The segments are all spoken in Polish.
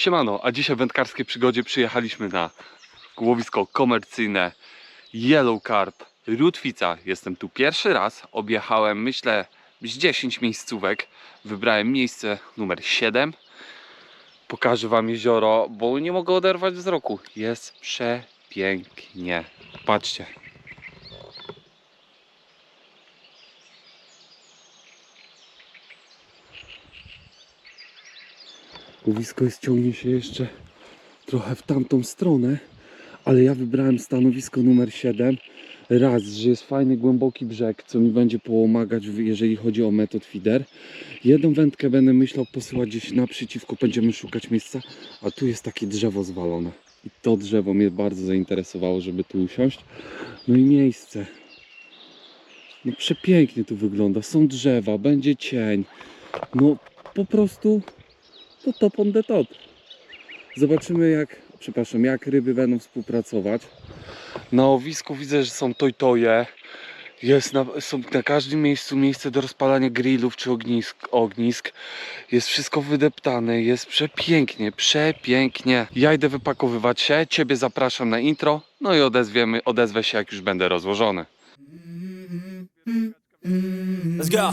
Siemano, a dzisiaj w wędkarskiej przygodzie przyjechaliśmy na łowisko komercyjne Yellow Carp Rutwica. Jestem tu pierwszy raz, objechałem myślę z 10 miejscówek. Wybrałem miejsce numer 7. Pokażę wam jezioro, bo nie mogę oderwać wzroku. Jest przepięknie. Patrzcie. Łowisko ciągnie się jeszcze trochę w tamtą stronę, ale ja wybrałem stanowisko numer 7. Raz, że jest fajny, głęboki brzeg, co mi będzie pomagać, jeżeli chodzi o metod feeder. Jedną wędkę będę myślał posyłać gdzieś naprzeciwko, będziemy szukać miejsca, a tu jest takie drzewo zwalone. I to drzewo mnie bardzo zainteresowało, żeby tu usiąść. No i miejsce. No przepięknie tu wygląda. Są drzewa, będzie cień. No po prostu to top on the top. Zobaczymy jak, przepraszam, jak ryby będą współpracować. Na owisku widzę, że są tojtoje. Jest na, są na każdym miejscu miejsce do rozpalania grillów czy ognisk, ognisk. Jest wszystko wydeptane, jest przepięknie, przepięknie. Ja idę wypakowywać się, ciebie zapraszam na intro, no i odezwiemy, odezwę się jak już będę rozłożony. Let's go.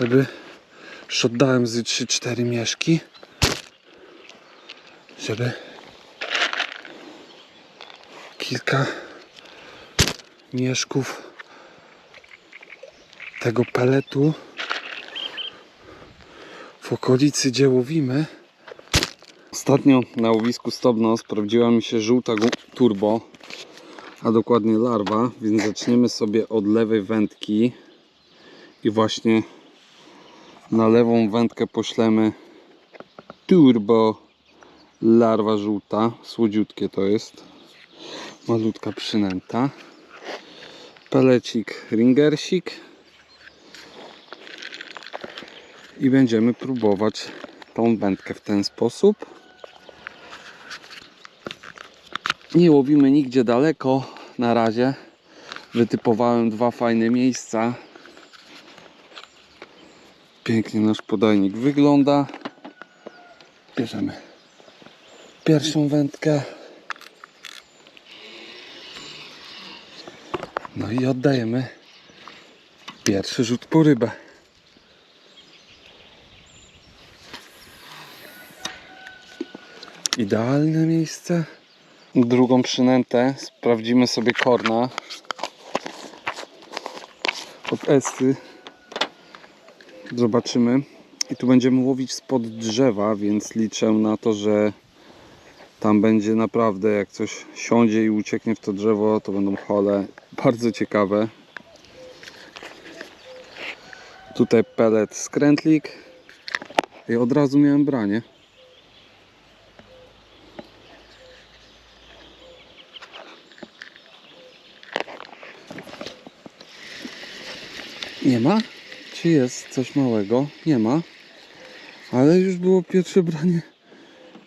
żeby już oddałem z 3-4 mieszki, żeby kilka mieszków tego peletu w okolicy, gdzie łowimy. Ostatnio na łowisku Stobno sprawdziła mi się żółta turbo a dokładnie larwa, więc zaczniemy sobie od lewej wędki i właśnie na lewą wędkę poślemy turbo larwa żółta, słodziutkie to jest, malutka przynęta, pelecik ringersik i będziemy próbować tą wędkę w ten sposób. Nie łowimy nigdzie daleko na razie. Wytypowałem dwa fajne miejsca. Pięknie nasz podajnik wygląda. Bierzemy pierwszą wędkę. No i oddajemy pierwszy rzut po rybę. Idealne miejsce. Drugą przynętę sprawdzimy sobie korna od Esty. Zobaczymy. I tu będziemy łowić spod drzewa, więc liczę na to, że tam będzie naprawdę, jak coś siądzie i ucieknie w to drzewo, to będą hole bardzo ciekawe. Tutaj pelet skrętlik. I od razu miałem branie. Nie ma? Czy jest coś małego? Nie ma. Ale już było pierwsze branie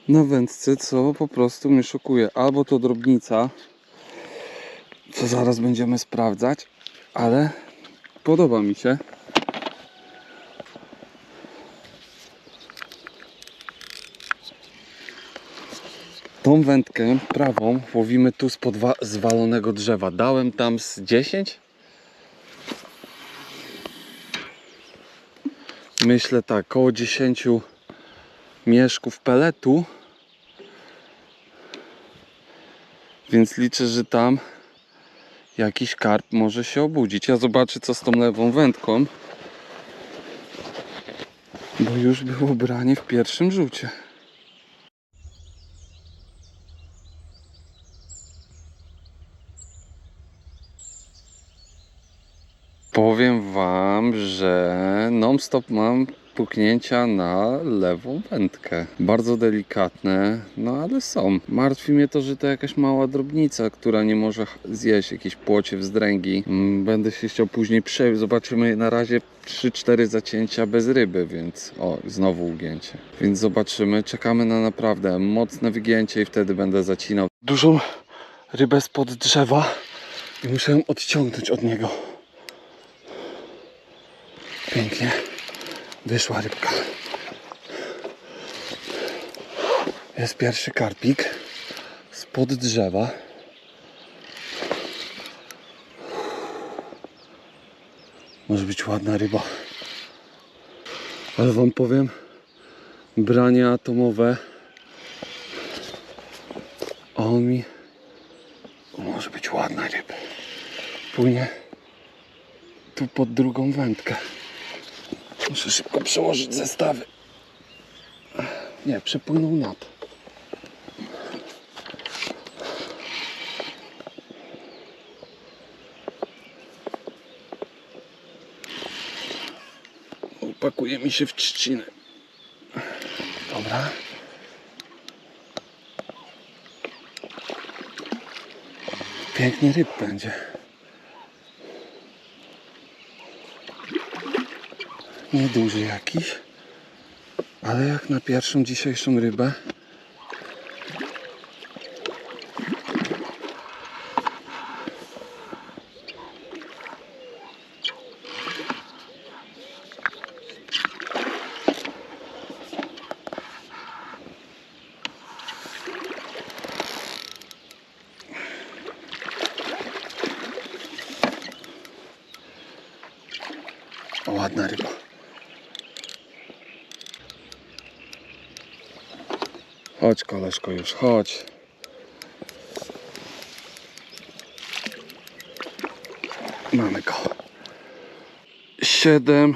na wędce, co po prostu mnie szokuje. Albo to drobnica, co zaraz będziemy sprawdzać, ale podoba mi się. Tą wędkę prawą łowimy tu wa- zwalonego drzewa. Dałem tam z 10 myślę tak, około 10 mieszków peletu. Więc liczę, że tam jakiś karp może się obudzić. Ja zobaczę co z tą lewą wędką. Bo już było branie w pierwszym rzucie. Powiem wam, że non stop mam puknięcia na lewą wędkę. Bardzo delikatne, no ale są. Martwi mnie to, że to jakaś mała drobnica, która nie może zjeść jakieś płocie wzdręgi. Mm, Będę się chciał później przejąć. Zobaczymy na razie 3-4 zacięcia bez ryby, więc o, znowu ugięcie. Więc zobaczymy. Czekamy na naprawdę mocne wygięcie i wtedy będę zacinał. Dużą rybę spod drzewa i muszę ją odciągnąć od niego. Pięknie. Wyszła rybka. Jest pierwszy karpik spod drzewa. Może być ładna ryba. Ale wam powiem, branie atomowe. On mi może być ładna ryba. Płynie tu pod drugą wędkę. Muszę szybko przełożyć zestawy. Nie, przepłynął na to. Upakuje mi się w trzcinę. Dobra. Piękny ryb będzie. Nieduży jakiś, ale jak na pierwszą dzisiejszą rybę. Ładna ryba. Chodź koleżko już, chodź. Mamy go. 7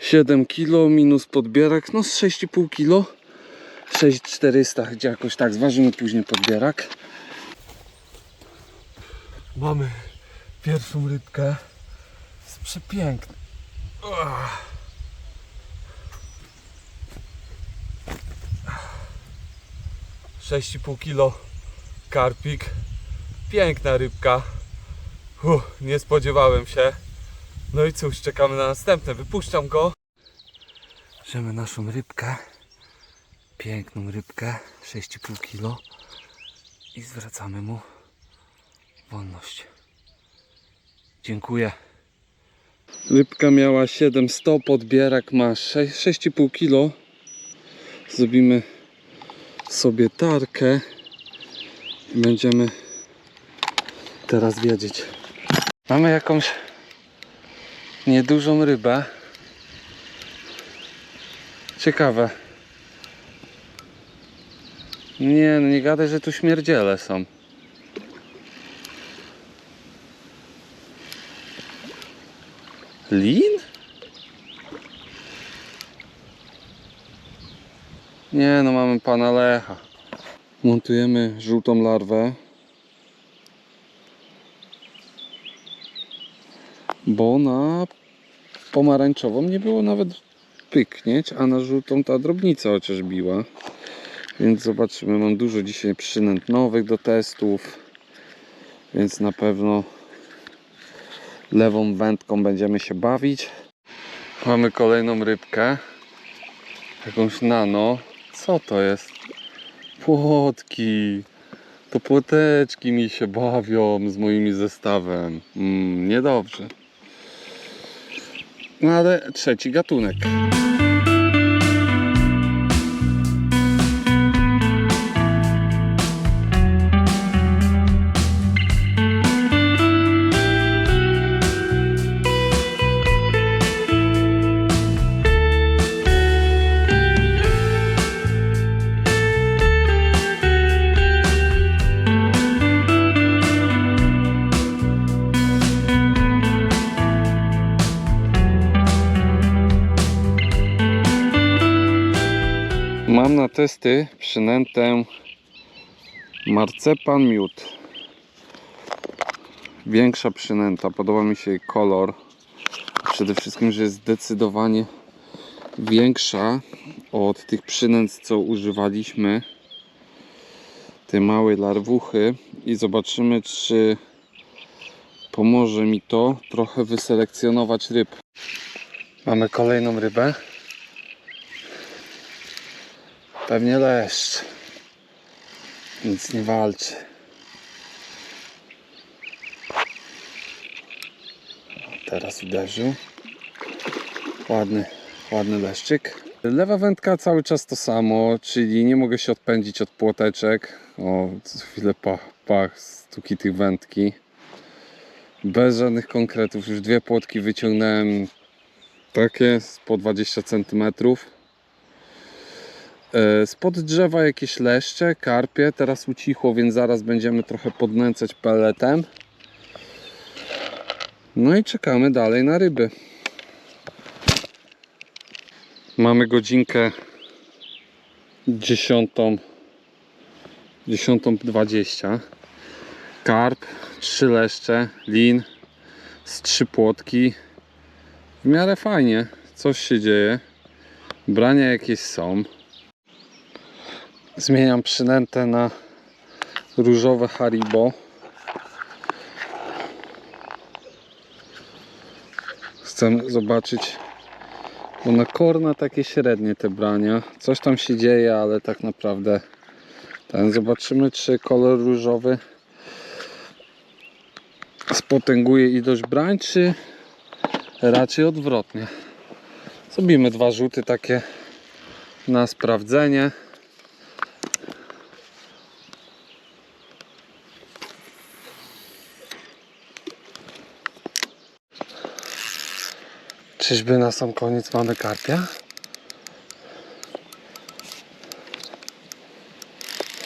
7 kg minus podbierak, no z 6,5 kg 6400, gdzie jakoś tak zważymy później podbierak. Mamy pierwszą rybkę. Jest przepiękna. 6,5 kilo karpik. Piękna rybka. Nie spodziewałem się. No i cóż, czekamy na następne. Wypuszczam go. Bierzemy naszą rybkę. Piękną rybkę, 6,5 kilo. I zwracamy mu wolność. Dziękuję. Rybka miała 7 stop, odbierak ma 6,5 kilo. Zrobimy sobie tarkę i będziemy teraz wiedzieć. Mamy jakąś niedużą rybę. Ciekawe. Nie, no nie gadaj, że tu śmierdziele są. Lin? Nie, no mamy pana Lecha. Montujemy żółtą larwę. Bo na pomarańczową nie było nawet pyknieć, a na żółtą ta drobnica chociaż biła. Więc zobaczymy, mam dużo dzisiaj przynęt nowych do testów. Więc na pewno lewą wędką będziemy się bawić. Mamy kolejną rybkę. Jakąś nano. Co to jest? Płotki. To płoteczki mi się bawią z moimi zestawem. Mm, niedobrze. No ale trzeci gatunek. Mam na testy przynętę marcepan miód. Większa przynęta, podoba mi się jej kolor. Przede wszystkim, że jest zdecydowanie większa od tych przynęt, co używaliśmy. Te małe larwuchy i zobaczymy, czy pomoże mi to trochę wyselekcjonować ryb. Mamy kolejną rybę. Pewnie leszcz. Nic nie walczy. Teraz uderzył. Ładny, ładny leszczyk. Lewa wędka cały czas to samo, czyli nie mogę się odpędzić od płoteczek. O, co chwilę pach, pach, stuki tych wędki. Bez żadnych konkretów. Już dwie płotki wyciągnąłem takie po 20 cm. E, Spod drzewa jakieś leszcze, karpie. Teraz ucichło, więc zaraz będziemy trochę podnęcać peletem. No i czekamy dalej na ryby. Mamy godzinkę 10. 10.20. Karp, trzy leszcze, lin, z trzy płotki. W miarę fajnie, coś się dzieje. Brania jakieś są. Zmieniam przynętę na różowe Haribo. Chcę zobaczyć, bo na korna takie średnie te brania. Coś tam się dzieje, ale tak naprawdę ten zobaczymy, czy kolor różowy spotęguje ilość brań, czy raczej odwrotnie. Zrobimy dwa rzuty takie na sprawdzenie. Czyżby na sam koniec mamy karpia?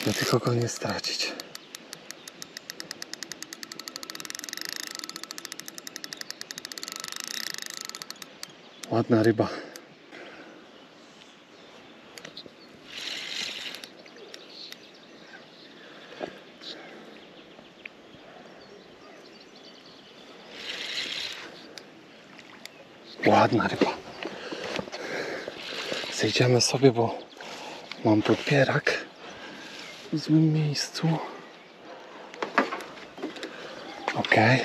No tylko go nie stracić. Ładna ryba. Ładna ryba. Zejdziemy sobie, bo mam podpierak w złym miejscu. Okej.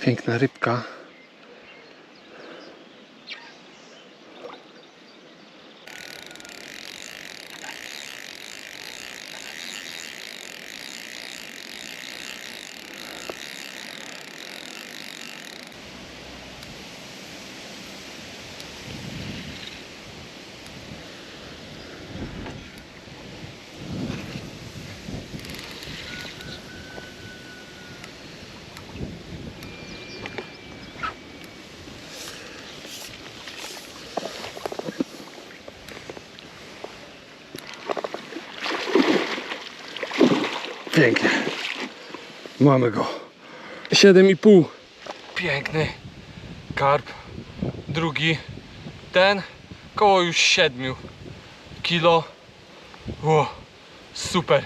Piękna rybka. Pięknie. Mamy go. 7,5. Piękny karp. Drugi. Ten koło już 7 kilo. Ło, super.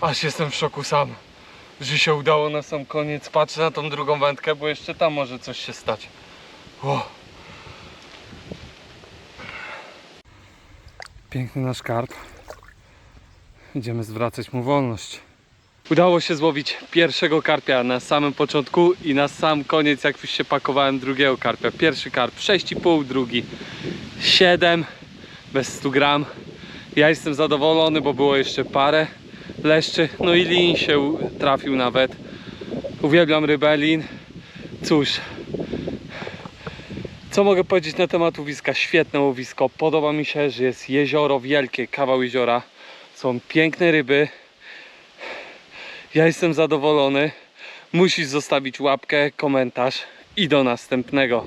Aż jestem w szoku sam, że się udało na sam koniec. Patrzę na tą drugą wędkę, bo jeszcze tam może coś się stać. Ło. Piękny nasz karp. Idziemy zwracać mu wolność. Udało się złowić pierwszego karpia na samym początku i na sam koniec, jak już się pakowałem drugiego karpia. Pierwszy karp 6,5, drugi 7 bez 100 gram. Ja jestem zadowolony, bo było jeszcze parę leszczy. No i lin się trafił nawet. Uwielbiam rybę lin. Cóż, co mogę powiedzieć na temat łowiska? Świetne łowisko. Podoba mi się, że jest jezioro wielkie, kawał jeziora. Są piękne ryby. Ja jestem zadowolony. Musisz zostawić łapkę, komentarz i do następnego.